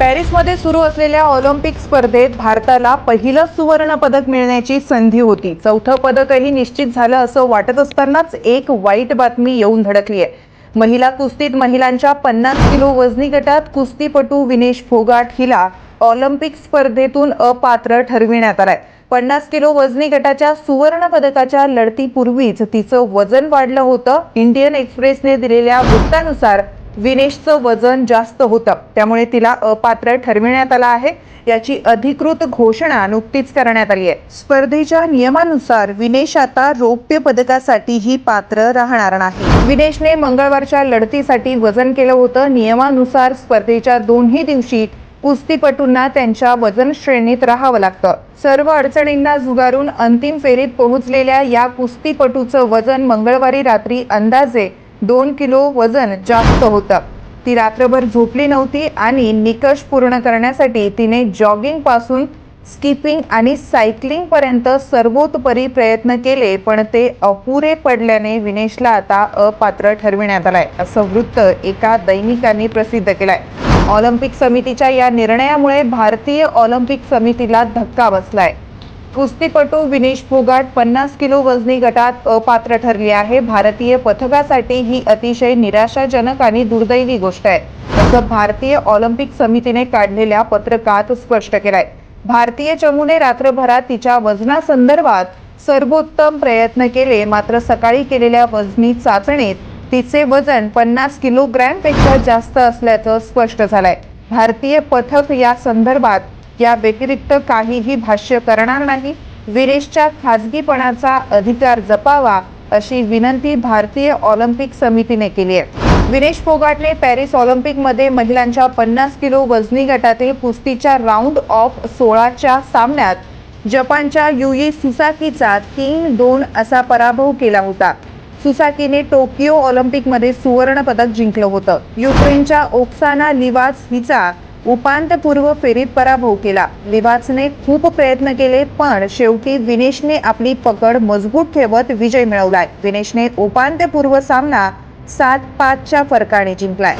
पॅरिसमध्ये सुरू असलेल्या ऑलिम्पिक स्पर्धेत भारताला पहिलं सुवर्ण पदक मिळण्याची संधी होती. चौथं पदकही निश्चित झालं असं वाटत असतानाच एक वाईट बातमी येऊन धडकली आहे महिला कुस्तीत महिलांच्या पन्नास किलो वजनी गटात कुस्तीपटू विनेश फोगाट हिला ऑलिम्पिक स्पर्धेतून अपात्र ठरविण्यात आलाय. पन्नास किलो वजनी गटाच्या सुवर्ण पदकाच्या लढतीपूर्वीच तिचं वजन वाढलं होतं. इंडियन एक्सप्रेसने दिलेल्या वृत्तानुसार विनेशचं वजन जास्त होतं. त्यामुळे तिला अपात्र ठरविण्यात आलं आहे. याची अधिकृत घोषणा नुकतीच करण्यात आली आहे. स्पर्धेच्या नियमानुसार विनेश आता रौप्य पदकासाठीही पात्र राहणार नाही. विनेशने मंगळवारच्या लढतीसाठी वजन केलं होतं. नियमानुसार स्पर्धेच्या दोन्ही दिवशी कुस्तीपटूंना त्यांच्या वजन श्रेणीत राहावं लागतं. सर्व अडचणींना झुगारून अंतिम फेरीत पोहोचलेल्या या कुस्तीपटूचं वजन मंगळवारी रात्री अंदाजे दोन किलो वजन जास्त होतं. ती रात्रभर झोपली नव्हती आणि निकष पूर्ण करण्यासाठी तिने जॉगिंगपासून स्किपिंग आणि सायकलिंगपर्यंत सर्वोतपरी प्रयत्न केले पण ते अपुरे पडल्याने विनेशला आता अपात्र ठरविण्यात आलाय असं वृत्त एका दैनिकाने प्रसिद्ध केलंय. ऑलिम्पिक समितीच्या या निर्णयामुळे भारतीय ऑलिम्पिक समितीला धक्का बसलाय. कुस्तीपटू विनेश फोगाट पन्नास किलो वजनी गटात अपात्र ठरली आहे. भारतीय पथकासाठी ही अतिशय निराशाजनक आणि दुर्दैवी गोष्ट आहे. असं भारतीय ऑलिम्पिक समितीने काढलेल्या पत्रकात स्पष्ट केलंय. भारतीय चमूने रात्रभरात तिच्या वजनासंदर्भात सर्वोत्तम प्रयत्न केले. मात्र सकाळी केलेल्या वजनी चाचणीत तिचे वजन पन्नास किलोग्रॅमपेक्षा जास्त असल्याचं स्पष्ट झालंय. भारतीय पथक या संदर्भात या व्यतिरिक्त काहीही भाष्य करणार नाही. विनेशच्या खाजगीपणाचा अधिकार जपावा अशी विनंती भारतीय ऑलिम्पिक समितीने केली आहे. विनेश फोगाटने पॅरिस ऑलिम्पिकमध्ये महिलांच्या पन्नास किलो वजनी गटातील कुस्तीच्या राऊंड ऑफ सोळाच्या सामन्यात जपानच्या युई सुसाकीचा तीन दोन असा पराभव केला होता. सुसाकीने टोकियो ऑलिम्पिकमध्ये सुवर्ण पदक जिंकलं होतं. युक्रेनच्या ओक्साना लिवाच हिचा उपांत्यपूर्व फेरीत पराभव केला. लिवाचने खूप प्रयत्न केले पण शेवटी विनेशने आपली पकड मजबूत ठेवत विजय मिळवलाय. विनेशने उपांत्यपूर्व सामना सात पाचच्या फरकाने जिंकलाय.